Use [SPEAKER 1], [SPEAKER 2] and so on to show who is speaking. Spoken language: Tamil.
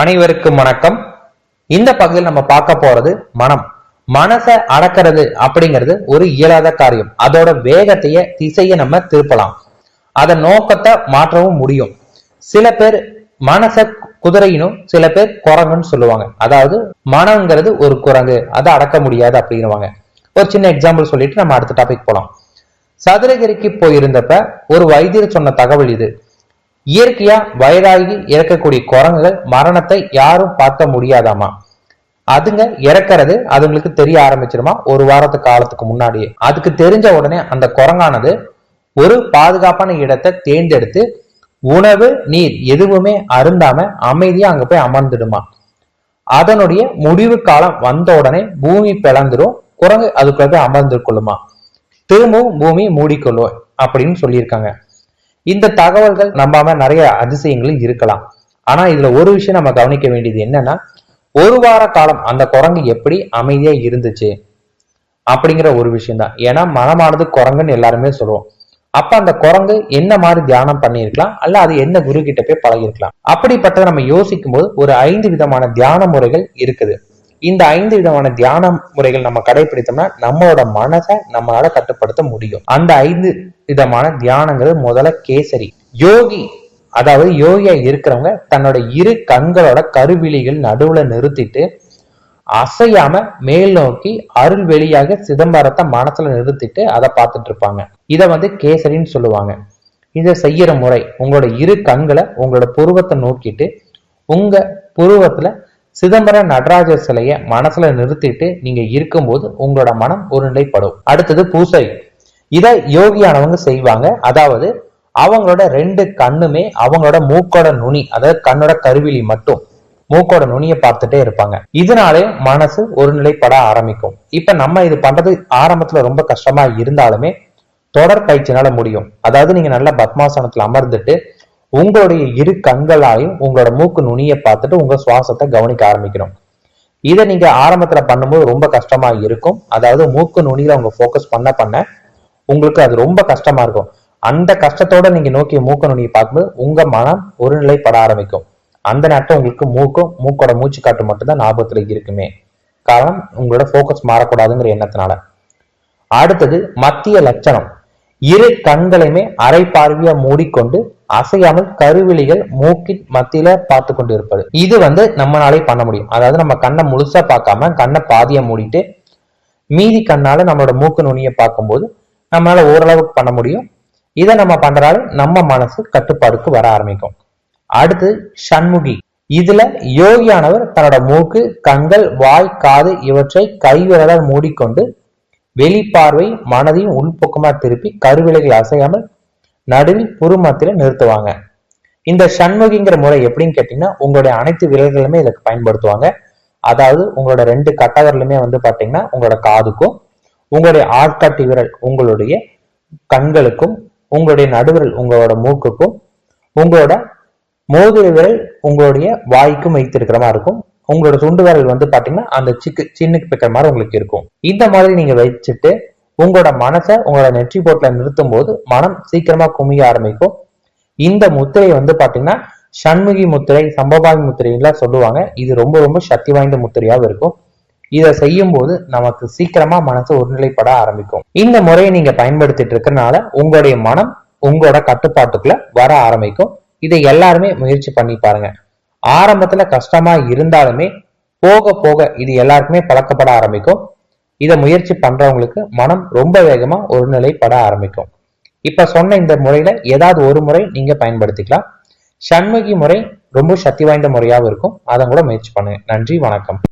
[SPEAKER 1] அனைவருக்கும் வணக்கம். இந்த பகுதியில் நம்ம பார்க்க போறது மனம். மனசை அடக்கிறது அப்படிங்கிறது ஒரு இயலாத காரியம். அதோட வேகத்தைய திசையை நம்ம திருப்பலாம். அதன் நோக்கத்தை மாற்றவும் முடியும். சில பேர் மனச குதிரையினும் சில பேர் குரங்குன்னு சொல்லுவாங்க. அதாவது மனம்ங்கிறது ஒரு குரங்கு. அதை அடக்க முடியாது அப்படின்னுவாங்க. ஒரு சின்ன எக்ஸாம்பிள் சொல்லிட்டு நம்ம அடுத்த டாபிக் போலாம். சதுரகிரிக்கு போயிருந்தப்ப ஒரு வைத்தியர் சொன்ன தகவல் இது. இயற்கையா வயதாகி இறக்கக்கூடிய குரங்குகள் மரணத்தை யாரும் பார்க்க முடியாதாமா? அதுங்க இறக்கிறது அதுங்களுக்கு தெரிய ஆரம்பிச்சிருமா? ஒரு வாரத்து காலத்துக்கு முன்னாடியே. அதுக்கு தெரிஞ்ச உடனே அந்த குரங்கானது ஒரு பாதுகாப்பான இடத்தை தேர்ந்தெடுத்து உணவு நீர் எதுவுமே அருந்தாம அமைதியா அங்க போய் அமர்ந்துடுமா? அதனுடைய முடிவு காலம் வந்த உடனே பூமி பிளந்துரும் குரங்கு அதுக்குள்ள போய் அமர்ந்து கொள்ளுமா திரும்பவும் பூமி மூடிக்கொள்ளும் அப்படின்னு சொல்லியிருக்காங்க. இந்த தகவல்கள் நம்பாம நிறைய அதிசயங்களும் இருக்கலாம். ஆனா இதுல ஒரு விஷயம் நம்ம கவனிக்க வேண்டியது என்னன்னா ஒரு வார காலம் அந்த குரங்கு எப்படி அமைதியா இருந்துச்சு அப்படிங்கிற ஒரு விஷயம் தான் ஏன்னா மனமானது குரங்குன்னு எல்லாருமே சொல்லுவோம். அப்ப அந்த குரங்கு என்ன மாதிரி தியானம் பண்ணியிருக்கலாம்? அல்ல அது என்ன குரு கிட்ட போய் பழகிருக்கலாம் அப்படிப்பட்டதை நம்ம யோசிக்கும் போது ஒரு ஐந்து விதமான தியான முறைகள் இருக்குது. இந்த ஐந்து விதமான தியான முறைகள் நம்ம கடைபிடித்தோம்னா நம்மளோட மனசை நம்மளால கட்டுப்படுத்த முடியும். அந்த ஐந்து விதமான தியானங்கிறது முதல்ல கேசரி. யோகி அதாவது யோகியா இருக்கிறவங்க தன்னோட இரு கண்களோட கருவிழிகள் நடுவுல நிறுத்திட்டு அசையாம மேல் நோக்கி அருள் வெளியாக சிதம்பரத்தை மனசுல நிறுத்திட்டு அதை பார்த்துட்டு இருப்பாங்க இதை வந்து கேசரின்னு சொல்லுவாங்க. இதை செய்யற முறை உங்களோட இரு கண்களை உங்களோட புருவத்தை நோக்கிட்டு உங்க புருவத்துல சிதம்பரம் நடராஜர் சிலையை மனசுல நிறுத்திட்டு நீங்க இருக்கும்போது உங்களோட மனம் ஒருநிலைப்படும். அடுத்தது பூசை. இதை யோகியானவங்க செய்வாங்க. அதாவது அவங்களோட ரெண்டு கண்ணுமே அவங்களோட மூக்கோட நுனி அதாவது கண்ணோட கருவிழி மட்டும் மூக்கோட நுனியை பார்த்துட்டே இருப்பாங்க. இதனாலே மனசு ஒருநிலைப்பட ஆரம்பிக்கும். இப்ப நம்ம இது பண்றது ஆரம்பத்துல ரொம்ப கஷ்டமா இருந்தாலுமே தொடர் பயிற்சினால முடியும். அதாவது நீங்க நல்ல பத்மாசனத்துல அமர்ந்துட்டு உங்களுடைய இரு கண்களாலையும் உங்களோட மூக்கு நுனியை பார்த்துட்டு உங்க சுவாசத்தை கவனிக்க ஆரம்பிக்கணும் இதை நீங்க ஆரம்பத்துல பண்ணும்போது ரொம்ப கஷ்டமா இருக்கும். அதாவது மூக்கு நுனியில உங்க ஃபோக்கஸ் பண்ண பண்ண உங்களுக்கு அது ரொம்ப கஷ்டமா இருக்கும். அந்த கஷ்டத்தோட நீங்க நோக்கி மூக்கு நுனியை பார்க்கும்போது உங்க மனம் ஒருநிலைப்பட ஆரம்பிக்கும். அந்த நேரத்தில் உங்களுக்கு மூக்கும் மூக்கோட மூச்சு காட்டு மட்டும்தான் ஞாபகத்துல இருக்குமே. காரணம் உங்களோட ஃபோக்கஸ் மாறக்கூடாதுங்கிற எண்ணத்தினால. அடுத்தது மத்திய லட்சணம். இரு கண்களையுமே அரை பார்வையா மூடிக்கொண்டு அசையாமல் கருவிழிகள் மூக்கின் மத்தியில பார்த்து கொண்டு இருப்பது இது வந்து நம்மளாலே பண்ண முடியும். அதாவது நம்ம கண்ணை முழுசா பார்க்காம கண்ணை பாதியா மூடிட்டு மீதி கண்ணால நம்மளோட மூக்கு நுனியை பார்க்கும்போது நம்மளால ஓரளவுக்கு பண்ண முடியும். இதை நம்ம பண்றதால நம்ம மனசு கட்டுப்பாடுக்கு வர ஆரம்பிக்கும். அடுத்து சண்முகி. இதுல யோகியானவர் தன்னோட மூக்கு கண்கள் வாய் காது இவற்றை கைவிரலால் மூடிக்கொண்டு வெளிப்பார்வை மனதையும் உள்பக்கமா திருப்பி கருவிலைகள் அசையாமல் நடுவில் புருமத்தில நிறுத்துவாங்க. இந்த சண்முகிங்கிற முறை எப்படின்னு கேட்டீங்கன்னா உங்களுடைய அனைத்து விரல்களுமே இதுக்கு பயன்படுத்துவாங்க. அதாவது உங்களோட ரெண்டு கட்டவரலுமே வந்து பாத்தீங்கன்னா உங்களோட காதுக்கும் உங்களுடைய ஆட்காட்டி விரல் உங்களுடைய கண்களுக்கும் உங்களுடைய நடுவிரல் உங்களோட மூக்குக்கும் உங்களோட மோதிர விரல் உங்களுடைய வாய்க்கும் வைத்திருக்கிற மாதிரி இருக்கும். உங்களோட சுண்டு விரல் வந்து பாத்தீங்கன்னா அந்த சிக்கு சின்னுக்கு பிக்கிற மாதிரி உங்களுக்கு இருக்கும். இந்த மாதிரி நீங்க வச்சுட்டு உங்களோட மனசை உங்களோட நெற்றி போட்டில் நிறுத்தும் போது மனம் சீக்கிரமா குமிய ஆரம்பிக்கும். இந்த முத்திரை வந்து பாத்தீங்கன்னா சண்முகி முத்திரை சம்பபாவி முத்திரைலாம் சொல்லுவாங்க. இது ரொம்ப ரொம்ப சக்தி வாய்ந்த முத்திரையாவும் இருக்கும். இதை செய்யும் போது நமக்கு சீக்கிரமா மனசு ஒருநிலைப்பட ஆரம்பிக்கும். இந்த முறையை நீங்க பயன்படுத்திட்டு இருக்கறனால உங்களுடைய மனம் உங்களோட கட்டுப்பாட்டுக்குள்ள வர ஆரம்பிக்கும். இதை எல்லாருமே முயற்சி பண்ணி பாருங்க. ஆரம்பத்துல கஷ்டமா இருந்தாலுமே போக போக இது எல்லாருக்குமே பழக்கப்பட ஆரம்பிக்கும். இதை முயற்சி பண்றவங்களுக்கு மனம் ரொம்ப வேகமா ஒருநிலைப்பட ஆரம்பிக்கும். இப்ப சொன்ன இந்த முறையில ஏதாவது ஒரு முறை நீங்க பயன்படுத்திக்கலாம். சண்முகி முறை ரொம்ப சக்தி வாய்ந்த முறையாகவும் இருக்கும். அதை கூட முயற்சி பண்ணுங்க. நன்றி வணக்கம்.